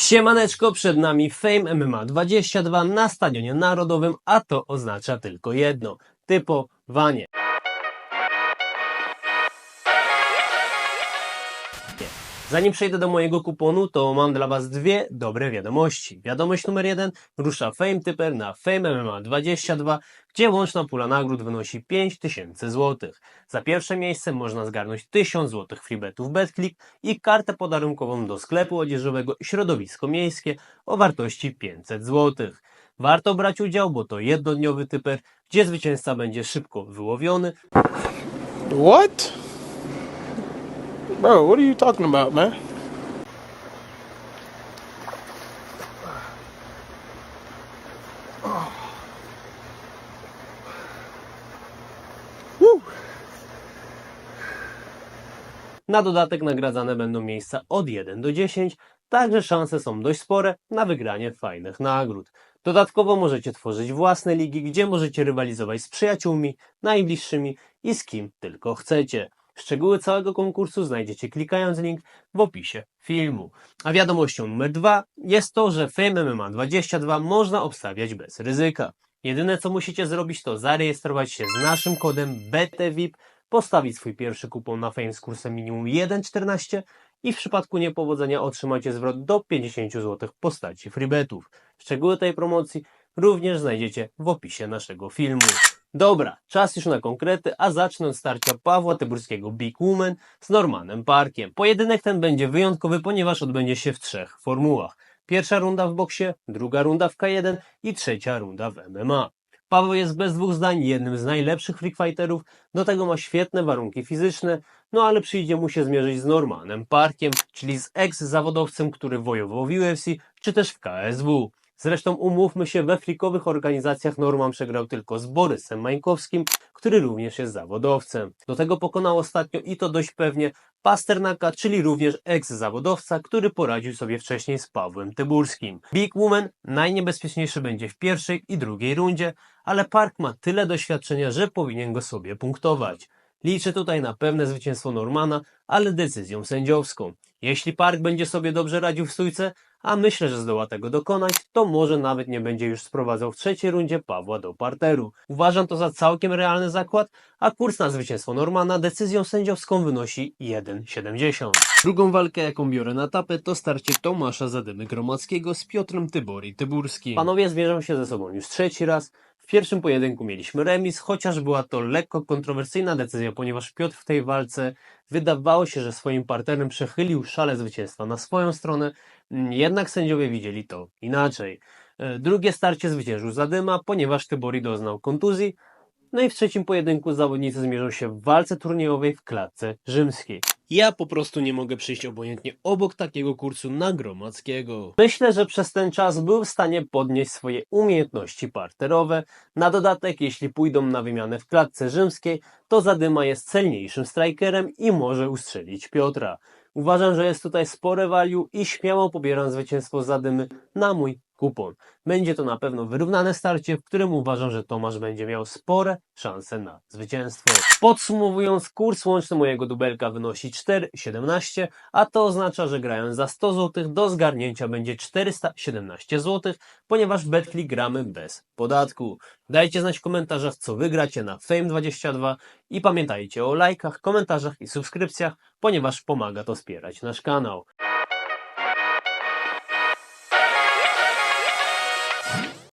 Siemaneczko, przed nami Fame MMA 22 na Stadionie Narodowym, a to oznacza tylko jedno, typowanie. Zanim przejdę do mojego kuponu, to mam dla Was dwie dobre wiadomości. Wiadomość numer jeden, rusza Fame Typer na Fame MMA 22, gdzie łączna pula nagród wynosi 5000 zł. Za pierwsze miejsce można zgarnąć 1000 zł freebetów BetClick i kartę podarunkową do sklepu odzieżowego Środowisko Miejskie o wartości 500 zł. Warto brać udział, bo to jednodniowy typer, gdzie zwycięzca będzie szybko wyłowiony, What? Bro, what are you talking about, man? Na dodatek nagradzane będą miejsca od 1 do 10, także szanse są dość spore na wygranie fajnych nagród. Dodatkowo możecie tworzyć własne ligi, gdzie możecie rywalizować z przyjaciółmi, najbliższymi i z kim tylko chcecie. Szczegóły całego konkursu znajdziecie klikając link w opisie filmu. A wiadomością numer dwa jest to, że Fame MMA 22 można obstawiać bez ryzyka. Jedyne co musicie zrobić to zarejestrować się z naszym kodem BTVIP, postawić swój pierwszy kupon na Fame z kursem minimum 1,14 i w przypadku niepowodzenia otrzymacie zwrot do 50 zł w postaci freebetów. Szczegóły tej promocji również znajdziecie w opisie naszego filmu. Dobra, czas już na konkrety, a zacznę od starcia Pawła Tyburskiego Big Woman z Normanem Parkiem. Pojedynek ten będzie wyjątkowy, ponieważ odbędzie się w trzech formułach. Pierwsza runda w boksie, druga runda w K1 i trzecia runda w MMA. Paweł jest bez dwóch zdań jednym z najlepszych freakfighterów, do tego ma świetne warunki fizyczne, no ale przyjdzie mu się zmierzyć z Normanem Parkiem, czyli z ex-zawodowcem, który wojował w UFC, czy też w KSW. Zresztą umówmy się, we frikowych organizacjach Norman przegrał tylko z Borysem Mańkowskim, który również jest zawodowcem. Do tego pokonał ostatnio i to dość pewnie Pasternaka, czyli również ex-zawodowca, który poradził sobie wcześniej z Pawłem Tyburskim. Big Woman najniebezpieczniejszy będzie w pierwszej i drugiej rundzie, ale Park ma tyle doświadczenia, że powinien go sobie punktować. Liczę tutaj na pewne zwycięstwo Normana, ale decyzją sędziowską. Jeśli Park będzie sobie dobrze radził w stójce, a myślę, że zdoła tego dokonać, to może nawet nie będzie już sprowadzał w trzeciej rundzie Pawła do parteru. Uważam to za całkiem realny zakład, a kurs na zwycięstwo Normana decyzją sędziowską wynosi 1,70. Drugą walkę, jaką biorę na tapę, to starcie Tomasza Zadymy Gromackiego z Piotrem Tybori Tyburskim. Panowie zmierzą się ze sobą już trzeci raz. Pierwszym pojedynku mieliśmy remis, chociaż była to lekko kontrowersyjna decyzja, ponieważ Piotr w tej walce wydawało się, że swoim partnerem przechylił szale zwycięstwa na swoją stronę, jednak sędziowie widzieli to inaczej. E, Drugie starcie zwyciężył Zadyma, ponieważ Tybori doznał kontuzji. No i w trzecim pojedynku zawodnicy zmierzą się w walce turniejowej w klatce rzymskiej. Ja po prostu nie mogę przyjść obojętnie obok takiego kursu na Gromackiego. Myślę, że przez ten czas był w stanie podnieść swoje umiejętności parterowe. Na dodatek, jeśli pójdą na wymianę w klatce rzymskiej, to Zadyma jest celniejszym strikerem i może ustrzelić Piotra. Uważam, że jest tutaj spore value i śmiało pobieram zwycięstwo Zadymy na mój kupon. Będzie to na pewno wyrównane starcie, w którym uważam, że Tomasz będzie miał spore szanse na zwycięstwo. Podsumowując, kurs łączny mojego dubelka wynosi 4,17, a to oznacza, że grając za 100 zł do zgarnięcia będzie 417 zł, ponieważ w Betclick gramy bez podatku. Dajcie znać w komentarzach, co wygracie na Fame22 i pamiętajcie o lajkach, komentarzach i subskrypcjach, ponieważ pomaga to wspierać nasz kanał.